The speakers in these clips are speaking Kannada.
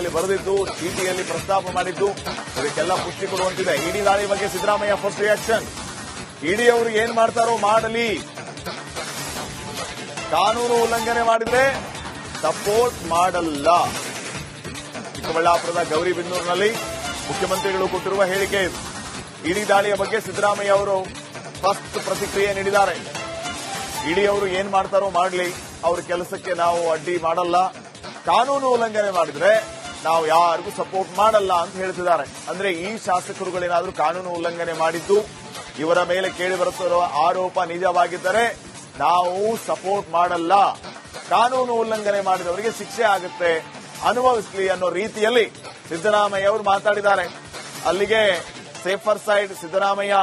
ಚೀಟಿಯಲ್ಲಿ ಬರೆದಿದ್ದು, ಚೀಟಿಯಲ್ಲಿ ಪ್ರಸ್ತಾಪ ಮಾಡಿದ್ದು ಅದಕ್ಕೆಲ್ಲ ಪುಷ್ಟಿ ಕೊಡುವಂತಿದೆ. ಇಡಿ ದಾಳಿ ಬಗ್ಗೆ ಸಿದ್ದರಾಮಯ್ಯ ಫಸ್ಟ್ ರಿಯಾಕ್ಷನ್ ಇಡಿ ಅವರು ಏನ್ ಮಾಡ್ತಾರೋ ಮಾಡಲಿ. ಕಾನೂನು ಉಲ್ಲಂಘನೆ ಮಾಡಿದ್ರೆ ಸಪೋರ್ಟ್ ಮಾಡಲ್ಲ. ಚಿಕ್ಕಬಳ್ಳಾಪುರದ ಗೌರಿಬಿದನೂರಿನಲ್ಲಿ ಮುಖ್ಯಮಂತ್ರಿಗಳು ಕೊಟ್ಟಿರುವ ಹೇಳಿಕೆ ಇಡಿ ದಾಳಿಯ ಬಗ್ಗೆ ಸಿದ್ದರಾಮಯ್ಯ ಅವರು ಫಸ್ಟ್ ಪ್ರತಿಕ್ರಿಯೆ ನೀಡಿದ್ದಾರೆ. ಇಡಿ ಅವರು ಏನ್ ಮಾಡ್ತಾರೋ ಮಾಡಲಿ. ಅವ್ರ ಕೆಲಸಕ್ಕೆ ನಾವು ಅಡ್ಡಿ ಮಾಡಲ್ಲ. ಕಾನೂನು ಉಲ್ಲಂಘನೆ ಮಾಡಿದ್ರೆ ನಾವು ಯಾರಿಗೂ ಸಪೋರ್ಟ್ ಮಾಡಲ್ಲ ಅಂತ ಹೇಳ್ತಿದ್ದಾರೆ. ಅಂದ್ರೆ ಈ ಶಾಸಕರುಗಳೇನಾದರೂ ಕಾನೂನು ಉಲ್ಲಂಘನೆ ಮಾಡಿದ್ದು, ಇವರ ಮೇಲೆ ಕೇಳಿ ಬರುತ್ತಿರುವ ಆರೋಪ ನಿಜವಾಗಿದ್ದರೆ ನಾವು ಸಪೋರ್ಟ್ ಮಾಡಲ್ಲ. ಕಾನೂನು ಉಲ್ಲಂಘನೆ ಮಾಡಿದವರಿಗೆ ಶಿಕ್ಷೆ ಆಗುತ್ತೆ ಅನುಭವಿಸಲಿ ಅನ್ನೋ ರೀತಿಯಲ್ಲಿ ಸಿದ್ದರಾಮಯ್ಯ ಅವರು ಮಾತಾಡಿದ್ದಾರೆ. ಅಲ್ಲಿಗೆ ಸೇಫರ್ ಸೈಡ್ ಸಿದ್ದರಾಮಯ್ಯ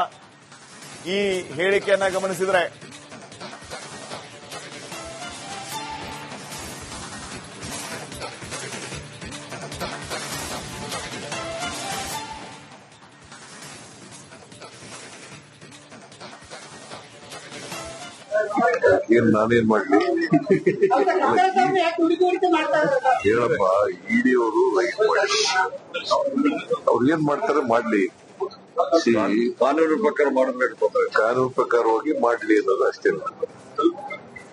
ಈ ಹೇಳಿಕೆಯನ್ನ ಗಮನಿಸಿದ್ರೆ ಏನ್ ನಾನೇನ್ ಮಾಡ್ಲಿ? ಹೇಳಪ್ಪ ಇಡಿ ಅವರು ಅವ್ರು ಏನ್ ಮಾಡ್ತಾರೆ ಮಾಡ್ಲಿ. ಕಾನೂನು ಪ್ರಕಾರ ಮಾಡಬೇಕು ಕಾನೂನು ಪ್ರಕಾರವಾಗಿ ಮಾಡ್ಲಿ ಅನ್ನೋದು ಅಷ್ಟೇ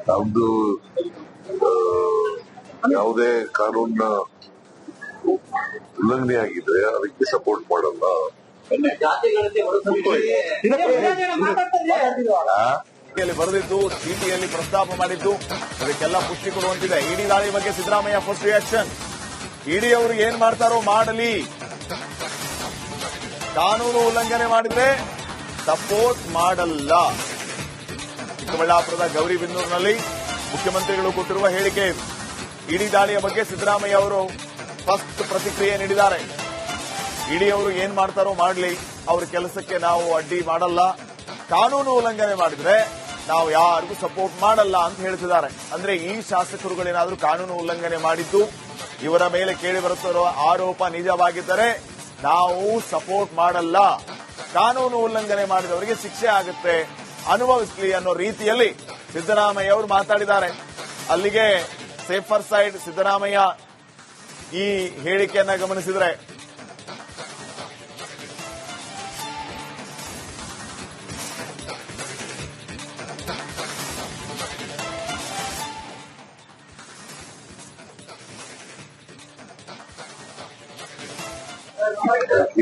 ನಮ್ದು. ಆ, ಯಾವುದೇ ಕಾನೂನ ಉಲ್ಲಂಘನೆ ಆಗಿದ್ರೆ ಅದಕ್ಕೆ ಸಪೋರ್ಟ್ ಮಾಡಲ್ಲ. ಚೀಟಿಯಲ್ಲಿ ಬರೆದಿದ್ದು ಸಿಟಿಯಲ್ಲಿ ಪ್ರಸ್ತಾಪ ಮಾಡಿದ್ದು, ಅದಕ್ಕೆಲ್ಲ ಪುಷ್ಟಿ ಕೊಡುವಂತಿದೆ. ಇಡಿ ದಾಳಿ ಬಗ್ಗೆ ಸಿದ್ದರಾಮಯ್ಯ ಫಸ್ಟ್ ರಿಯಾಕ್ಷನ್ ಇಡಿ ಅವರು ಏನ್ ಮಾಡ್ತಾರೋ ಮಾಡಲಿ. ಕಾನೂನು ಉಲ್ಲಂಘನೆ ಮಾಡಿದ್ರೆ ಸಪೋರ್ಟ್ ಮಾಡಲ್ಲ. ಚಿಕ್ಕಬಳ್ಳಾಪುರದ ಗೌರಿಬೆನ್ನೂರಿನಲ್ಲಿ ಮುಖ್ಯಮಂತ್ರಿಗಳು ಕೊಟ್ಟಿರುವ ಹೇಳಿಕೆ ಇಡಿ ದಾಳಿಯ ಬಗ್ಗೆ ಸಿದ್ದರಾಮಯ್ಯ ಅವರು ಫಸ್ಟ್ ಪ್ರತಿಕ್ರಿಯೆ ನೀಡಿದ್ದಾರೆ. ಇಡಿ ಅವರು ಏನ್ ಮಾಡ್ತಾರೋ ಮಾಡಲಿ. ಅವ್ರ ಕೆಲಸಕ್ಕೆ ನಾವು ಅಡ್ಡಿ ಮಾಡಲ್ಲ. ಕಾನೂನು ಉಲ್ಲಂಘನೆ ಮಾಡಿದ್ರೆ ನಾವು ಯಾರಿಗೂ ಸಪೋರ್ಟ್ ಮಾಡಲ್ಲ ಅಂತ ಹೇಳ್ತಿದ್ದಾರೆ. ಅಂದ್ರೆ ಈ ಶಾಸಕರುಗಳೇನಾದರೂ ಕಾನೂನು ಉಲ್ಲಂಘನೆ ಮಾಡಿದ್ದು, ಇವರ ಮೇಲೆ ಕೇಳಿ ಬರುತ್ತಿರುವ ಆರೋಪ ನಿಜವಾಗಿದ್ದರೆ ನಾವು ಸಪೋರ್ಟ್ ಮಾಡಲ್ಲ. ಕಾನೂನು ಉಲ್ಲಂಘನೆ ಮಾಡಿದವರಿಗೆ ಶಿಕ್ಷೆ ಆಗುತ್ತೆ ಅನುಭವಿಸಲಿ ಅನ್ನೋ ರೀತಿಯಲ್ಲಿ ಸಿದ್ದರಾಮಯ್ಯ ಅವರು ಮಾತಾಡಿದ್ದಾರೆ. ಅಲ್ಲಿಗೆ ಸೇಫರ್ ಸೈಡ್ ಸಿದ್ದರಾಮಯ್ಯ ಈ ಹೇಳಿಕೆಯನ್ನ ಗಮನಿಸಿದ್ರೆ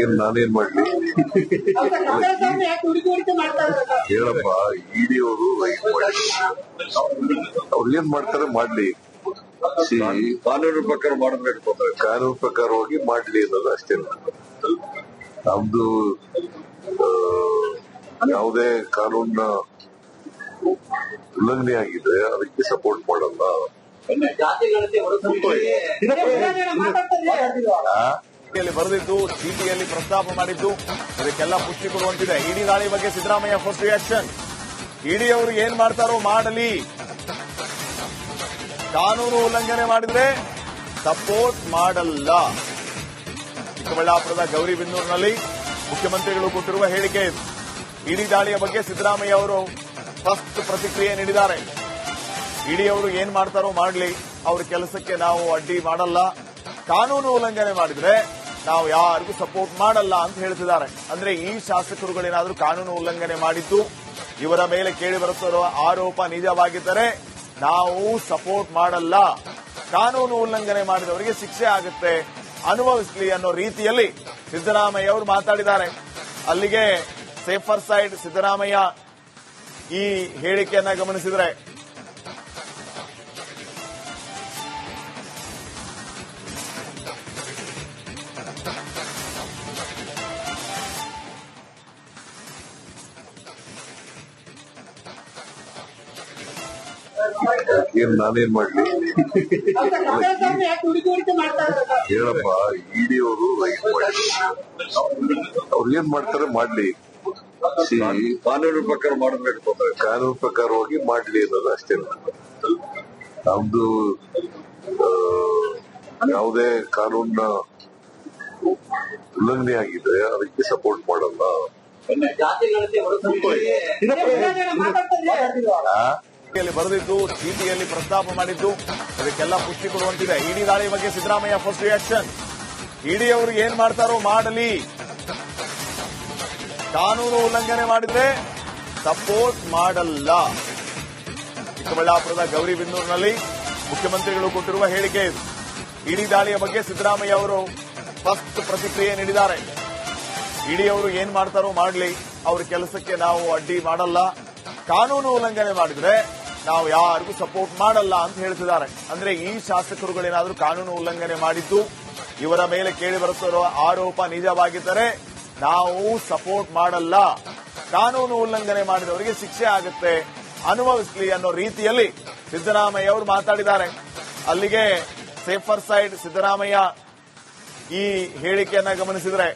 ಏನ್ ನಾನೇನ್ ಮಾಡ್ಲಿ? ಹೇಳಪ್ಪ ಇಡಿ ಅವರು ಅವ್ರು ಏನ್ ಮಾಡ್ತಾರೆ ಮಾಡ್ಲಿ. ಕಾನೂನು ಪ್ರಕಾರ ಮಾಡಬೇಕು ಕಾನೂನು ಪ್ರಕಾರವಾಗಿ ಮಾಡ್ಲಿ ಅನ್ನೋದು ಅಷ್ಟೇ ನಮ್ದು. ಯಾವುದೇ ಕಾನೂನ ಉಲ್ಲಂಘನೆ ಆಗಿದ್ರೆ ಅದಕ್ಕೆ ಸಪೋರ್ಟ್ ಮಾಡಲ್ಲ. ಚೀಟಿಯಲ್ಲಿ ಬರೆದಿದ್ದು ಸಿಟಿಯಲ್ಲಿ ಪ್ರಸ್ತಾಪ ಮಾಡಿದ್ದು, ಅದಕ್ಕೆಲ್ಲ ಪುಷ್ಟಿ ಕೊಡುವಂತಿದೆ. ಇಡಿ ದಾಳಿ ಬಗ್ಗೆ ಸಿದ್ದರಾಮಯ್ಯ ಫಸ್ಟ್ ರಿಯಾಕ್ಷನ್ ಇಡಿ ಅವರು ಏನ್ ಮಾಡ್ತಾರೋ ಮಾಡಲಿ. ಕಾನೂನು ಉಲ್ಲಂಘನೆ ಮಾಡಿದ್ರೆ ಸಪೋರ್ಟ್ ಮಾಡಲ್ಲ. ಚಿಕ್ಕಬಳ್ಳಾಪುರದ ಗೌರಿಬೆನ್ನೂರಿನಲ್ಲಿ ಮುಖ್ಯಮಂತ್ರಿಗಳು ಕೊಟ್ಟಿರುವ ಹೇಳಿಕೆ ಇದು. ಇಡಿ ದಾಳಿಯ ಬಗ್ಗೆ ಸಿದ್ದರಾಮಯ್ಯ ಅವರು ಫಸ್ಟ್ ಪ್ರತಿಕ್ರಿಯೆ ನೀಡಿದ್ದಾರೆ. ಇಡಿ ಅವರು ಏನ್ ಮಾಡ್ತಾರೋ ಮಾಡಲಿ. ಅವ್ರ ಕೆಲಸಕ್ಕೆ ನಾವು ಅಡ್ಡಿ ಮಾಡಲ್ಲ. ಕಾನೂನು ಉಲ್ಲಂಘನೆ ಮಾಡಿದ್ರೆ ನಾವು ಯಾರಿಗೂ ಸಪೋರ್ಟ್ ಮಾಡಲ್ಲ ಅಂತ ಹೇಳ್ತಿದ್ದಾರೆ. ಅಂದ್ರೆ ಈ ಶಾಸಕರುಗಳೇನಾದರೂ ಕಾನೂನು ಉಲ್ಲಂಘನೆ ಮಾಡಿದ್ದು, ಇವರ ಮೇಲೆ ಕೇಳಿ ಬರುತ್ತಿರುವ ಆರೋಪ ನಿಜವಾಗಿದ್ದರೆ ನಾವು ಸಪೋರ್ಟ್ ಮಾಡಲ್ಲ. ಕಾನೂನು ಉಲ್ಲಂಘನೆ ಮಾಡಿದವರಿಗೆ ಶಿಕ್ಷೆ ಆಗುತ್ತೆ ಅನುಭವಿಸಲಿ ಅನ್ನೋ ರೀತಿಯಲ್ಲಿ ಸಿದ್ದರಾಮಯ್ಯ ಅವರು ಮಾತಾಡಿದ್ದಾರೆ. ಅಲ್ಲಿಗೆ ಸೇಫರ್ ಸೈಡ್ ಸಿದ್ದರಾಮಯ್ಯ ಈ ಹೇಳಿಕೆಯನ್ನ ಗಮನಿಸಿದ್ರೆ ಏನ್ ನಾನೇನ್ ಮಾಡ್ಲಿ? ಯಾಕೆ ಹುಡುಗಿ ಹುಡುಕಿ ಮಾಡ್ತಾ ಇರೋದು ಹೇಳಪ್ಪ ಇಡಿ ಅವರು ರೈಟ್ ಮಾಡಿ ಅವ್ರು ಏನ್ ಮಾಡ್ತಾರೆ ಮಾಡ್ಲಿ. ಕಾನೂನು ಪ್ರಕಾರ ಮಾಡಬೇಕು ಕಾನೂನು ಪ್ರಕಾರವಾಗಿ ಮಾಡ್ಲಿ ಅನ್ನೋದು ಅಷ್ಟೇ ನಮ್ದು. ಯಾವುದೇ ಕಾನೂನ ಉಲ್ಲಂಘನೆ ಆಗಿದ್ರೆ ಅದಕ್ಕೆ ಸಪೋರ್ಟ್ ಮಾಡಲ್ಲ. ಬರೆದಿದ್ದು, ಚೀಟಿಯಲ್ಲಿ ಪ್ರಸ್ತಾಪ ಮಾಡಿದ್ದು, ಅದಕ್ಕೆಲ್ಲ ಪುಷ್ಟಿ ಕೊಡುವಂತಿದೆ. ಇಡಿ ದಾಳಿ ಬಗ್ಗೆ ಸಿದ್ದರಾಮಯ್ಯ ಫಸ್ಟ್ ರಿಯಾಕ್ಷನ್ ಇಡಿ ಅವರು ಏನ್ ಮಾಡ್ತಾರೋ ಮಾಡಲಿ. ಕಾನೂನು ಉಲ್ಲಂಘನೆ ಮಾಡಿದ್ರೆ ಸಪೋರ್ಟ್ ಮಾಡಲ್ಲ. ಚಿಕ್ಕಬಳ್ಳಾಪುರದ ಗೌರಿಬೆನ್ನೂರಿನಲ್ಲಿ ಮುಖ್ಯಮಂತ್ರಿಗಳು ಕೊಟ್ಟಿರುವ ಹೇಳಿಕೆ ಇದು. ಇಡಿ ದಾಳಿಯ ಬಗ್ಗೆ ಸಿದ್ದರಾಮಯ್ಯ ಅವರು ಫಸ್ಟ್ ಪ್ರತಿಕ್ರಿಯೆ ನೀಡಿದ್ದಾರೆ. ಇಡಿ ಅವರು ಏನ್ ಮಾಡ್ತಾರೋ ಮಾಡಲಿ. ಅವ್ರ ಕೆಲಸಕ್ಕೆ ನಾವು ಅಡ್ಡಿ ಮಾಡಲ್ಲ. ಕಾನೂನು ಉಲ್ಲಂಘನೆ ಮಾಡಿದ್ರೆ ನಾವು ಯಾರಿಗೂ ಸಪೋರ್ಟ್ ಮಾಡಲ್ಲ ಅಂತ ಹೇಳ್ತಿದ್ದಾರೆ. ಅಂದ್ರೆ ಈ ಶಾಸಕರುಗಳೇನಾದರೂ ಕಾನೂನು ಉಲ್ಲಂಘನೆ ಮಾಡಿದ್ದು, ಇವರ ಮೇಲೆ ಕೇಳಿ ಬರುತ್ತಿರುವ ಆರೋಪ ನಿಜವಾಗಿದ್ದರೆ ನಾವು ಸಪೋರ್ಟ್ ಮಾಡಲ್ಲ. ಕಾನೂನು ಉಲ್ಲಂಘನೆ ಮಾಡಿದವರಿಗೆ ಶಿಕ್ಷೆ ಆಗುತ್ತೆ ಅನುಭವಿಸಲಿ ಅನ್ನೋ ರೀತಿಯಲ್ಲಿ ಸಿದ್ದರಾಮಯ್ಯ ಅವರು ಮಾತಾಡಿದ್ದಾರೆ. ಅಲ್ಲಿಗೆ ಸೇಫರ್ ಸೈಡ್ ಸಿದ್ದರಾಮಯ್ಯ ಈ ಹೇಳಿಕೆಯನ್ನ ಗಮನಿಸಿದ್ರೆ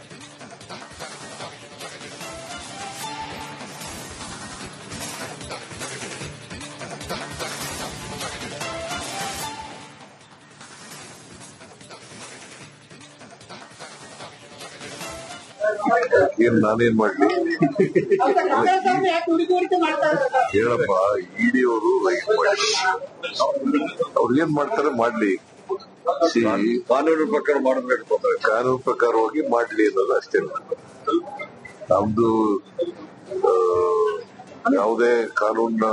ಏನ್ ನಾನೇನ್ ಮಾಡ್ಲಿ? ಹೇಳಪ್ಪ ಇಡಿ ಅವರು ಅವ್ರು ಏನ್ ಮಾಡ್ತಾರೆ ಮಾಡ್ಲಿ. ಕಾನೂನು ಪ್ರಕಾರ ಮಾಡಬೇಕು ತೊಂದರೆ ಪ್ರಕಾರ ಹೋಗಿ ಮಾಡ್ಲಿ ಅನ್ನೋದು ಅಷ್ಟೇ ನಮ್ದು. ಆ, ಯಾವುದೇ ಕಾನೂನ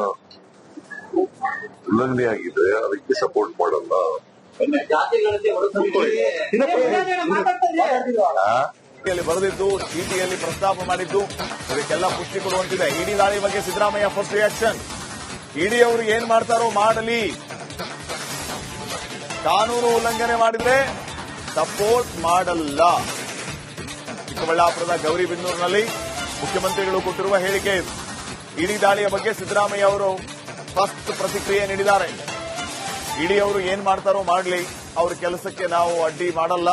ಉಲ್ಲಂಘನೆ ಆಗಿದ್ರೆ ಅದಕ್ಕೆ ಸಪೋರ್ಟ್ ಮಾಡಲ್ಲ. ಬರೆದಿದ್ದು, ಚೀಟಿಯಲ್ಲಿ ಪ್ರಸ್ತಾಪ ಮಾಡಿದ್ದು, ಅದಕ್ಕೆಲ್ಲ ಪುಷ್ಟಿ ಕೊಡುವಂತಿದೆ. ಇಡಿ ದಾಳಿ ಬಗ್ಗೆ ಸಿದ್ದರಾಮಯ್ಯ ಫಸ್ಟ್ ರಿಯಾಕ್ಷನ್ ಇಡಿ ಅವರು ಏನ್ ಮಾಡ್ತಾರೋ ಮಾಡಲಿ. ಕಾನೂನು ಉಲ್ಲಂಘನೆ ಮಾಡಿದ್ರೆ ಸಪೋರ್ಟ್ ಮಾಡಲ್ಲ. ಚಿಕ್ಕಬಳ್ಳಾಪುರದ ಗೌರಿಬೆನ್ನೂರಿನಲ್ಲಿ ಮುಖ್ಯಮಂತ್ರಿಗಳು ಕೊಟ್ಟಿರುವ ಹೇಳಿಕೆ ಇದು. ಇಡಿ ದಾಳಿಯ ಬಗ್ಗೆ ಸಿದ್ದರಾಮಯ್ಯ ಅವರು ಫಸ್ಟ್ ಪ್ರತಿಕ್ರಿಯೆ ನೀಡಿದ್ದಾರೆ. ಇಡಿ ಅವರು ಏನ್ ಮಾಡ್ತಾರೋ ಮಾಡಲಿ. ಅವ್ರ ಕೆಲಸಕ್ಕೆ ನಾವು ಅಡ್ಡಿ ಮಾಡಲ್ಲ.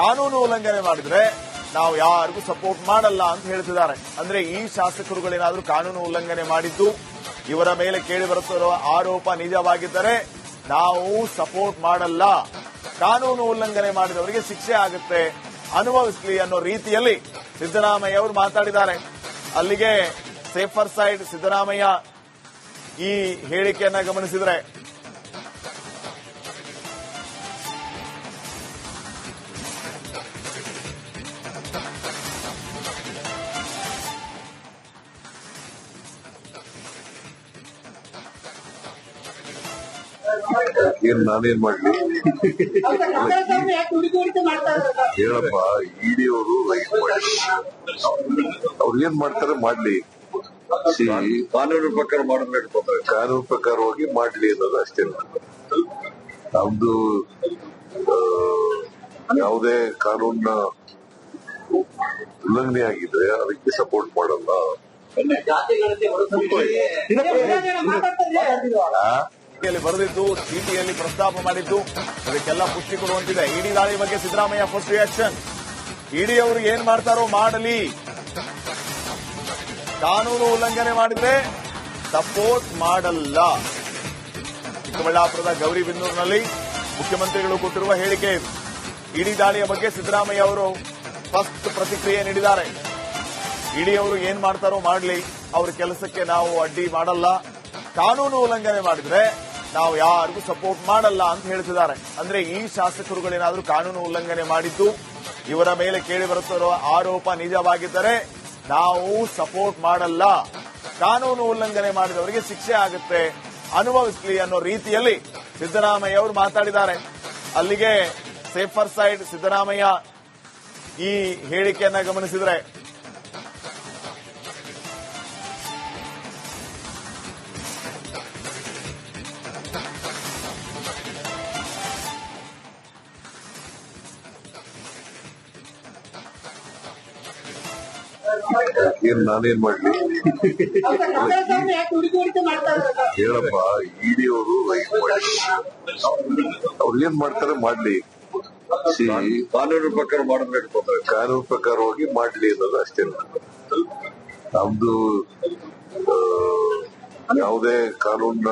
ಕಾನೂನು ಉಲ್ಲಂಘನೆ ಮಾಡಿದ್ರೆ ನಾವು ಯಾರಿಗೂ ಸಪೋರ್ಟ್ ಮಾಡಲ್ಲ ಅಂತ ಹೇಳ್ತಿದ್ದಾರೆ. ಅಂದ್ರೆ ಈ ಶಾಸಕರುಗಳೇನಾದರೂ ಕಾನೂನು ಉಲ್ಲಂಘನೆ ಮಾಡಿದ್ದು, ಇವರ ಮೇಲೆ ಕೇಳಿ ಬರುತ್ತಿರುವ ಆರೋಪ ನಿಜವಾಗಿದ್ದರೆ ನಾವು ಸಪೋರ್ಟ್ ಮಾಡಲ್ಲ. ಕಾನೂನು ಉಲ್ಲಂಘನೆ ಮಾಡಿದವರಿಗೆ ಶಿಕ್ಷೆ ಆಗುತ್ತೆ ಅನುಭವಿಸಲಿ ಅನ್ನೋ ರೀತಿಯಲ್ಲಿ ಸಿದ್ದರಾಮಯ್ಯ ಅವರು ಮಾತಾಡಿದ್ದಾರೆ. ಅಲ್ಲಿಗೆ ಸೇಫರ್ ಸೈಡ್ ಸಿದ್ದರಾಮಯ್ಯ ಈ ಹೇಳಿಕೆಯನ್ನ ಗಮನಿಸಿದ್ರೆ ಏನ್ ನಾನೇನ್ ಮಾಡ್ಲಿ? ಹೇಳಪ್ಪ ಇಡಿ ಅವರು ಲೈಕ್ ಮಾಡಿ ಅವ್ರು ಏನ್ ಮಾಡ್ತಾರೆ ಮಾಡ್ಲಿ. ಕಾನೂನು ಪ್ರಕಾರ ಮಾಡಬೇಕು ಕಾನೂನು ಪ್ರಕಾರವಾಗಿ ಮಾಡ್ಲಿ ಅನ್ನೋದು ಅಷ್ಟೇ ನಮ್ದು ಯಾವುದೇ ಕಾನೂನ ಉಲ್ಲಂಘನೆ ಆಗಿದ್ರೆ ಅದಕ್ಕೆ ಸಪೋರ್ಟ್ ಮಾಡಲ್ಲ. ಚೀಟಿಯಲ್ಲಿ ಬರೆದಿದ್ದು ಸಿಟಿಯಲ್ಲಿ ಪ್ರಸ್ತಾಪ ಮಾಡಿದ್ದು, ಅದಕ್ಕೆಲ್ಲ ಪುಷ್ಟಿ ಕೊಡುವಂತಿದೆ. ಇಡಿ ದಾಳಿ ಬಗ್ಗೆ ಸಿದ್ದರಾಮಯ್ಯ ಫಸ್ಟ್ ರಿಯಾಕ್ಷನ್ ಇಡಿ ಅವರು ಏನ್ ಮಾಡ್ತಾರೋ ಮಾಡಲಿ. ಕಾನೂನು ಉಲ್ಲಂಘನೆ ಮಾಡಿದ್ರೆ ಸಪೋರ್ಟ್ ಮಾಡಲ್ಲ. ಚಿಕ್ಕಬಳ್ಳಾಪುರದ ಗೌರಿಬೆನ್ನೂರಿನಲ್ಲಿ ಮುಖ್ಯಮಂತ್ರಿಗಳು ಕೊಟ್ಟಿರುವ ಹೇಳಿಕೆ ಇಡಿ ದಾಳಿಯ ಬಗ್ಗೆ ಸಿದ್ದರಾಮಯ್ಯ ಅವರು ಫಸ್ಟ್ ಪ್ರತಿಕ್ರಿಯೆ ನೀಡಿದ್ದಾರೆ. ಇಡಿ ಅವರು ಏನ್ ಮಾಡ್ತಾರೋ ಮಾಡಲಿ. ಅವ್ರ ಕೆಲಸಕ್ಕೆ ನಾವು ಅಡ್ಡಿ ಮಾಡಲ್ಲ. ಕಾನೂನು ಉಲ್ಲಂಘನೆ ಮಾಡಿದ್ರೆ ನಾವು ಯಾರಿಗೂ ಸಪೋರ್ಟ್ ಮಾಡಲ್ಲ ಅಂತ ಹೇಳ್ತಿದ್ದಾರೆ. ಅಂದ್ರೆ ಈ ಶಾಸಕರುಗಳೇನಾದರೂ ಕಾನೂನು ಉಲ್ಲಂಘನೆ ಮಾಡಿದ್ದು, ಇವರ ಮೇಲೆ ಕೇಳಿ ಬರುತ್ತಿರುವ ಆರೋಪ ನಿಜವಾಗಿದ್ದರೆ ನಾವು ಸಪೋರ್ಟ್ ಮಾಡಲ್ಲ. ಕಾನೂನು ಉಲ್ಲಂಘನೆ ಮಾಡಿದವರಿಗೆ ಶಿಕ್ಷೆ ಆಗುತ್ತೆ ಅನುಭವಿಸಲಿ ಅನ್ನೋ ರೀತಿಯಲ್ಲಿ ಸಿದ್ದರಾಮಯ್ಯ ಅವರು ಮಾತಾಡಿದ್ದಾರೆ. ಅಲ್ಲಿಗೆ ಸೇಫರ್ ಸೈಡ್ ಸಿದ್ದರಾಮಯ್ಯ ಈ ಹೇಳಿಕೆಯನ್ನ ಗಮನಿಸಿದ್ರೆ ಏನ್ ನಾನೇನ್ ಮಾಡ್ಲಿ? ಹೇಳಪ್ಪ ಇಡಿ ಅವರು ಅವ್ರು ಏನ್ ಮಾಡ್ತಾರೆ ಮಾಡ್ಲಿ. ಸಿ ಕಾನೂನು ಪ್ರಕಾರ ಮಾಡಬೇಕು ಕಾನೂನು ಪ್ರಕಾರವಾಗಿ ಮಾಡ್ಲಿ ಅನ್ನೋದು ಅಷ್ಟೇ ನಮ್ದು. ಆ, ಯಾವುದೇ ಕಾನೂನ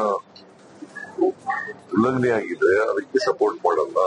ಉಲ್ಲಂಘನೆ ಆಗಿದ್ರೆ ಅದಕ್ಕೆ ಸಪೋರ್ಟ್ ಮಾಡಲ್ಲ.